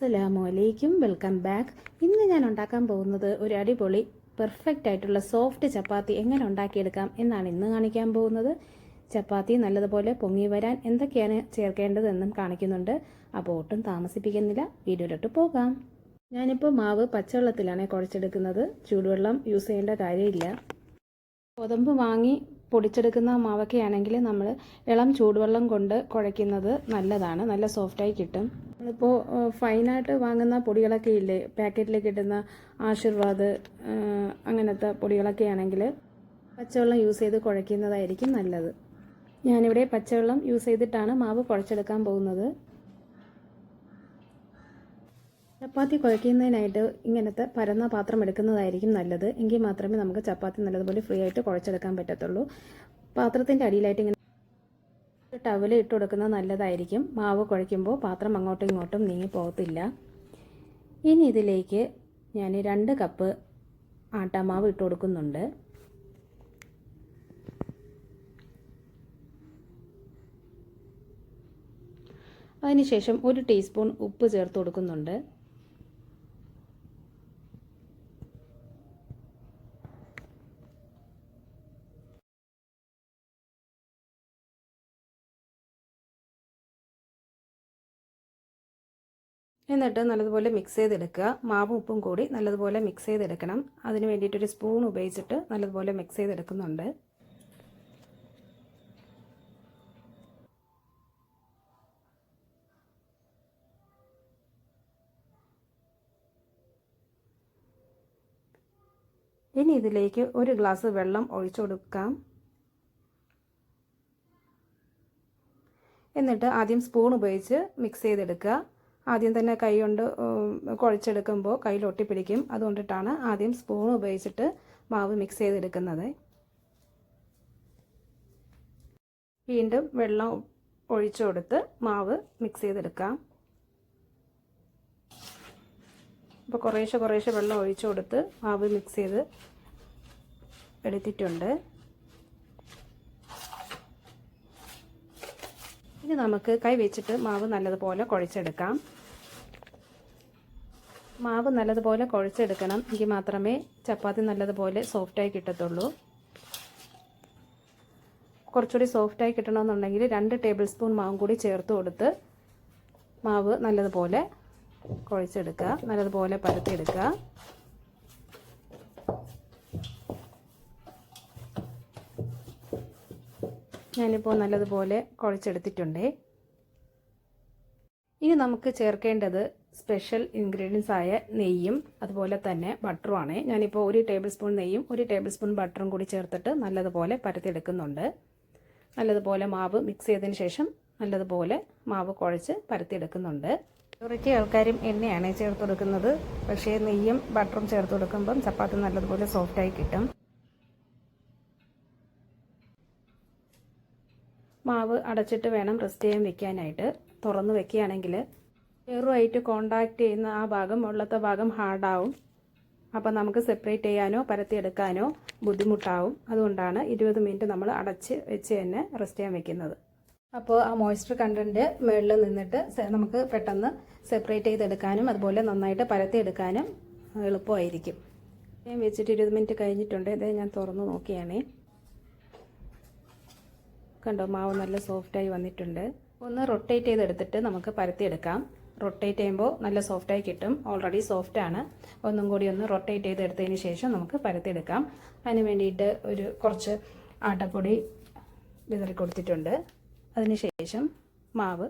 അസ്സലാമു അലൈക്കും welcome back. ഇന്ന് ഞാൻ ഉണ്ടാക്കാൻ പോകുന്നത് ഒരു അടിപൊളി പെർഫെക്റ്റ് ആയിട്ടുള്ള സോഫ്റ്റ് ചപ്പാത്തി എങ്ങനെ ഉണ്ടാക്കിയെടുക്കാം എന്നാണ് ഇന്ന് കാണിക്കാൻ പോകുന്നത്. ചപ്പാത്തി നല്ലതുപോലെ പൊങ്ങി വരാൻ എന്തൊക്കെയാണ് ചേർക്കേണ്ടതെന്നും കാണിക്കുന്നുണ്ട്. അപ്പോൾ ഒട്ടും താമസിപ്പിക്കുന്നില്ല. വീഡിയോയിലോട്ട് പോകാം. ഞാനിപ്പോൾ മാവ് പച്ചവെള്ളത്തിലാണ് കുഴച്ചെടുക്കുന്നത്. ചൂടുവെള്ളം യൂസ് ചെയ്യേണ്ട കാര്യമില്ല. ഗോതമ്പ് വാങ്ങി പൊടിച്ചെടുക്കുന്ന മാവൊക്കെ ആണെങ്കിൽ നമ്മൾ ഇളം ചൂടുവെള്ളം കൊണ്ട് കുഴയ്ക്കുന്നത് നല്ലതാണ്. നല്ല സോഫ്റ്റായി കിട്ടും. നമ്മളിപ്പോൾ ഫൈനായിട്ട് വാങ്ങുന്ന പൊടികളൊക്കെ ഇല്ലേ? പാക്കറ്റിൽ കിട്ടുന്ന ആശീർവാദ് അങ്ങനത്തെ പൊടികളൊക്കെ ആണെങ്കിൽ പച്ചവെള്ളം യൂസ് ചെയ്ത് കുഴയ്ക്കുന്നതായിരിക്കും നല്ലത്. ഞാനിവിടെ പച്ചവെള്ളം യൂസ് ചെയ്തിട്ടാണ് മാവ് കുഴച്ചെടുക്കാൻ പോകുന്നത്. ചപ്പാത്തി കുഴയ്ക്കുന്നതിനായിട്ട് ഇങ്ങനത്തെ പരന്ന പാത്രം എടുക്കുന്നതായിരിക്കും നല്ലത്. എങ്കിൽ മാത്രമേ നമുക്ക് ചപ്പാത്തി നല്ലതുപോലെ ഫ്രീ ആയിട്ട് കുഴച്ചെടുക്കാൻ പറ്റത്തുള്ളൂ. പാത്രത്തിന്റെ അടിയിലായിട്ട് ഇങ്ങനെ ടവൽ ഇട്ട് കൊടുക്കുന്നത് നല്ലതായിരിക്കും. മാവ് കുഴയ്ക്കുമ്പോൾ പാത്രം അങ്ങോട്ടും ഇങ്ങോട്ടും നീങ്ങി പോകത്തില്ല. ഇനി ഇതിലേക്ക് ഞാൻ രണ്ട് കപ്പ് ആട്ടാമാവ് ഇട്ട് കൊടുക്കുന്നുണ്ട്. അതിനുശേഷം ഒരു ടീസ്പൂൺ ഉപ്പ് ചേർത്ത് കൊടുക്കുന്നുണ്ട്. എന്നിട്ട് നല്ലതുപോലെ മിക്സ് ചെയ്തെടുക്കുക. മാവും ഉപ്പും കൂടി നല്ലതുപോലെ മിക്സ് ചെയ്തെടുക്കണം. അതിന് വേണ്ടിയിട്ടൊരു സ്പൂൺ ഉപയോഗിച്ചിട്ട് നല്ലതുപോലെ മിക്സ് ചെയ്തെടുക്കുന്നുണ്ട്. ഇനി ഇതിലേക്ക് ഒരു ഗ്ലാസ് വെള്ളം ഒഴിച്ചു കൊടുക്കാം. എന്നിട്ട് ആദ്യം സ്പൂൺ ഉപയോഗിച്ച് മിക്സ് ചെയ്തെടുക്കുക. ആദ്യം തന്നെ കൈ കൊണ്ട് കുഴച്ചെടുക്കുമ്പോൾ കയ്യിൽ ഒട്ടിപ്പിടിക്കും. അതുകൊണ്ടിട്ടാണ് ആദ്യം സ്പൂൺ ഉപയോഗിച്ചിട്ട് മാവ് മിക്സ് ചെയ്തെടുക്കുന്നത്. വീണ്ടും വെള്ളം ഒഴിച്ചു കൊടുത്ത് മാവ് മിക്സ് ചെയ്തെടുക്കാം. അപ്പോൾ കുറേശ്ശെ കുറേശ്ശെ വെള്ളം ഒഴിച്ചു കൊടുത്ത് മാവ് മിക്സ് ചെയ്ത് എടുത്തിട്ടുണ്ട്. ഇനി നമുക്ക് കൈ വെച്ചിട്ട് മാവ് നല്ലതുപോലെ കുഴച്ചെടുക്കാം. മാവ് നല്ലതുപോലെ കുഴച്ചെടുക്കണം. എങ്കിൽ മാത്രമേ ചപ്പാത്തി നല്ലതുപോലെ സോഫ്റ്റായി കിട്ടത്തുള്ളൂ. കുറച്ചുകൂടി സോഫ്റ്റായി കിട്ടണമെന്നുണ്ടെങ്കിൽ രണ്ട് ടേബിൾ സ്പൂൺ മാവും കൂടി ചേർത്ത് കൊടുത്ത് മാവ് നല്ലതുപോലെ കുഴച്ചെടുക്കുക. നല്ലതുപോലെ പരത്തിയെടുക്കുക. ഞാനിപ്പോൾ നല്ലതുപോലെ കുഴച്ചെടുത്തിട്ടുണ്ട്. ഇനി നമുക്ക് ചേർക്കേണ്ടത് സ്പെഷ്യൽ ഇൻഗ്രീഡിയൻസ് ആയ നെയ്യും അതുപോലെ തന്നെ ബട്ടറുമാണ് ഞാനിപ്പോൾ ഒരു ടേബിൾ സ്പൂൺ നെയ്യും ഒരു ടേബിൾ സ്പൂൺ ബട്ടറും കൂടി ചേർത്തിട്ട് നല്ലതുപോലെ പരത്തിയെടുക്കുന്നുണ്ട്. നല്ലതുപോലെ മാവ് മിക്സ് ചെയ്തതിന് ശേഷം നല്ലതുപോലെ മാവ് കുഴച്ച് പരത്തിയെടുക്കുന്നുണ്ട്. മജോറിറ്റി ആൾക്കാരും എണ്ണയാണ് ചേർത്ത് കൊടുക്കുന്നത്. പക്ഷേ നെയ്യും ബട്ടറും ചേർത്ത് കൊടുക്കുമ്പം ചപ്പാത്തി നല്ലതുപോലെ സോഫ്റ്റായി കിട്ടും. മാവ് അടച്ചിട്ട് വേണം റെസ്റ്റ് ചെയ്യാൻ വെക്കാനായിട്ട്. തുറന്ന് വെക്കുകയാണെങ്കിൽ എയറുമായിട്ട് കോണ്ടാക്ട് ചെയ്യുന്ന ആ ഭാഗം ഉള്ളത്തെ ഭാഗം ഹാർഡാവും അപ്പോൾ നമുക്ക് സെപ്പറേറ്റ് ചെയ്യാനോ പരത്തിയെടുക്കാനോ ബുദ്ധിമുട്ടാവും. അതുകൊണ്ടാണ് ഇരുപത് മിനിറ്റ് നമ്മൾ അടച്ച് വെച്ച് തന്നെ റെസ്റ്റ് ചെയ്യാൻ വെക്കുന്നത്. അപ്പോൾ ആ മോയ്സ്ചർ കണ്ടന്റ് മുകളിൽ നിന്നിട്ട് നമുക്ക് പെട്ടെന്ന് സെപ്പറേറ്റ് ചെയ്തെടുക്കാനും അതുപോലെ നന്നായിട്ട് പരത്തിയെടുക്കാനും എളുപ്പമായിരിക്കും. ഞാൻ വെച്ചിട്ട് ഇരുപത് മിനിറ്റ് കഴിഞ്ഞിട്ടുണ്ട്. ഇത് ഞാൻ തുറന്ന് നോക്കിയാണേ. കണ്ടോ മാവ് നല്ല സോഫ്റ്റായി വന്നിട്ടുണ്ട്. ഒന്ന് റൊട്ടേറ്റ് ചെയ്തെടുത്തിട്ട് നമുക്ക് പരത്തിയെടുക്കാം. റൊട്ടേറ്റ് ചെയ്യുമ്പോൾ നല്ല സോഫ്റ്റായി കിട്ടും. ഓൾറെഡി സോഫ്റ്റാണ് ഒന്നും കൂടി ഒന്ന് റൊട്ടേറ്റ് ചെയ്തെടുത്തതിന് ശേഷം നമുക്ക് പരത്തിയെടുക്കാം. അതിന് വേണ്ടിയിട്ട് ഒരു കുറച്ച് ആട്ടപ്പൊടി വിതറി കൊടുത്തിട്ടുണ്ട്. അതിന് ശേഷം മാവ്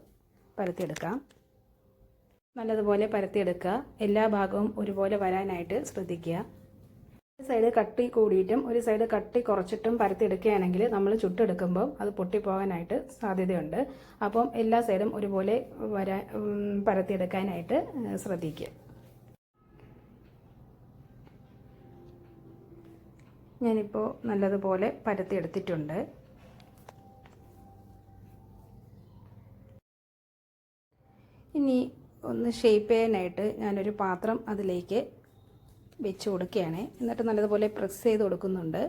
പരത്തിയെടുക്കാം. നല്ലതുപോലെ പരത്തിയെടുക്കുക. എല്ലാ ഭാഗവും ഒരുപോലെ വരാനായിട്ട് ശ്രദ്ധിക്കുക. ഒരു സൈഡ് കട്ടി കൂടിയിട്ടും ഒരു സൈഡ് കട്ടി കുറച്ചിട്ടും പരത്തിയെടുക്കുകയാണെങ്കിൽ നമ്മൾ ചുട്ടെടുക്കുമ്പോൾ അത് പൊട്ടിപ്പോകാനായിട്ട് സാധ്യതയുണ്ട്. അപ്പം എല്ലാ സൈഡും ഒരുപോലെ വരാൻ പരത്തിയെടുക്കാനായിട്ട് ശ്രദ്ധിക്കുക. ഞാനിപ്പോൾ നല്ലതുപോലെ പരത്തിയെടുത്തിട്ടുണ്ട്. ഇനി ഒന്ന് ഷേപ്പ് ചെയ്യാനായിട്ട് ഞാനൊരു പാത്രം അതിലേക്ക് വെച്ച് കൊടുക്കുകയാണ്. എന്നിട്ട് നല്ലതുപോലെ പ്രസ് ചെയ്ത് കൊടുക്കുന്നുണ്ട്.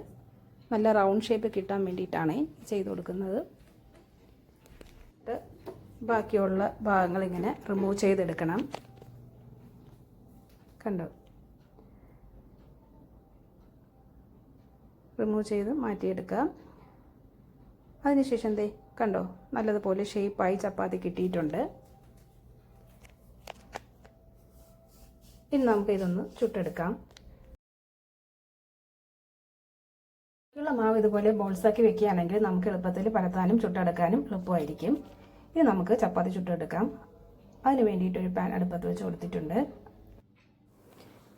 നല്ല റൗണ്ട് ഷേപ്പ് കിട്ടാൻ വേണ്ടിയിട്ടാണ് ചെയ്ത് കൊടുക്കുന്നത്. ബാക്കിയുള്ള ഭാഗങ്ങൾ ഇങ്ങനെ റിമൂവ് ചെയ്തെടുക്കണം. കണ്ടോ? റിമൂവ് ചെയ്ത് മാറ്റിയെടുക്കാം അതിനുശേഷം എന്തേ കണ്ടോ? നല്ലതുപോലെ ഷേപ്പായി ചപ്പാത്തി കിട്ടിയിട്ടുണ്ട്. ഇനി നമുക്ക് ഇതൊന്ന് ചുട്ടെടുക്കാം. ഉള്ള മാവ് ഇതുപോലെ ബോൾസാക്കി വെക്കുകയാണെങ്കിൽ നമുക്ക് എളുപ്പത്തിൽ പരത്താനും ചുട്ടെടുക്കാനും എളുപ്പമായിരിക്കും. ഇനി നമുക്ക് ചപ്പാത്തി ചുട്ടെടുക്കാം. അതിന് വേണ്ടിയിട്ട് ഒരു പാൻ അടുപ്പത്ത് വെച്ച് കൊടുത്തിട്ടുണ്ട്.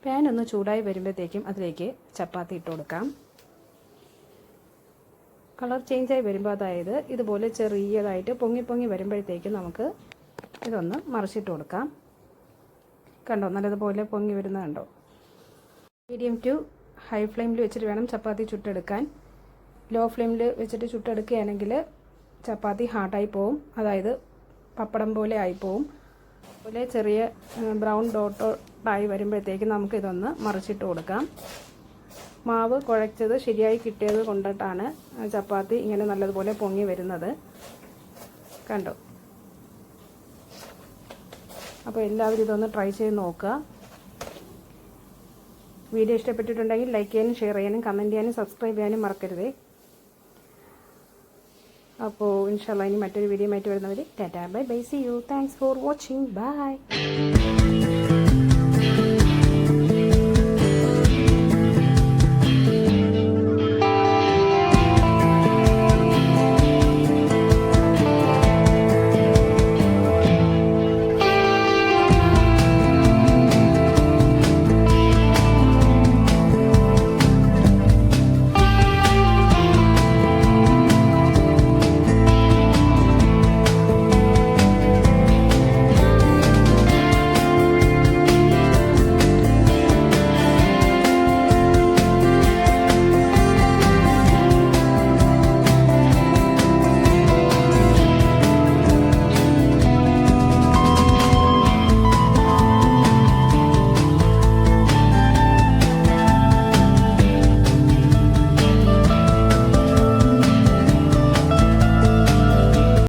പാൻ ഒന്ന് ചൂടായി വരുമ്പോഴത്തേക്കും അതിലേക്ക് ചപ്പാത്തി ഇട്ട് കൊടുക്കാം. കളർ ചേഞ്ചായി വരുമ്പോൾ അതായത് ഇതുപോലെ ചെറിയതായിട്ട് പൊങ്ങി പൊങ്ങി വരുമ്പോഴത്തേക്കും നമുക്ക് ഇതൊന്ന് മറിച്ചിട്ട് കൊടുക്കാം. കണ്ടോ? നല്ലതുപോലെ പൊങ്ങി വരുന്നത് കണ്ടോ? മീഡിയം ടു ഹൈ ഫ്ലെയിമിൽ വെച്ചിട്ട് വേണം ചപ്പാത്തി ചുട്ടെടുക്കാൻ. ലോ ഫ്ലെയിമിൽ വെച്ചിട്ട് ചുട്ടെടുക്കുകയാണെങ്കിൽ ചപ്പാത്തി ഹാർഡായി പോവും. അതായത് പപ്പടം പോലെ ആയിപ്പോവും അതുപോലെ ചെറിയ ബ്രൗൺ ഡോട്ടോട്ടായി വരുമ്പോഴത്തേക്ക് നമുക്ക് ഇതൊന്ന് മറിച്ചിട്ട് കൊടുക്കാം. മാവ് കുഴച്ചത് ശരിയായി കിട്ടിയത് കൊണ്ടിട്ടാണ് ചപ്പാത്തി ഇങ്ങനെ നല്ലതുപോലെ പൊങ്ങി വരുന്നത്. കണ്ടോ? അപ്പോൾ എല്ലാവരും ഇതൊന്ന് ട്രൈ ചെയ്ത് നോക്കുക. വീഡിയോ ഇഷ്ടപ്പെട്ടിട്ടുണ്ടെങ്കിൽ ലൈക്ക് ചെയ്യാനും ഷെയർ ചെയ്യാനും കമന്റ് ചെയ്യാനും സബ്സ്ക്രൈബ് ചെയ്യാനും മറക്കരുതേ. അപ്പോൾ ഇൻഷാല്ല ഇനി മറ്റൊരു വീഡിയോ ആയിട്ട് വരുന്നവർ tata bye bye see you thanks for watching bye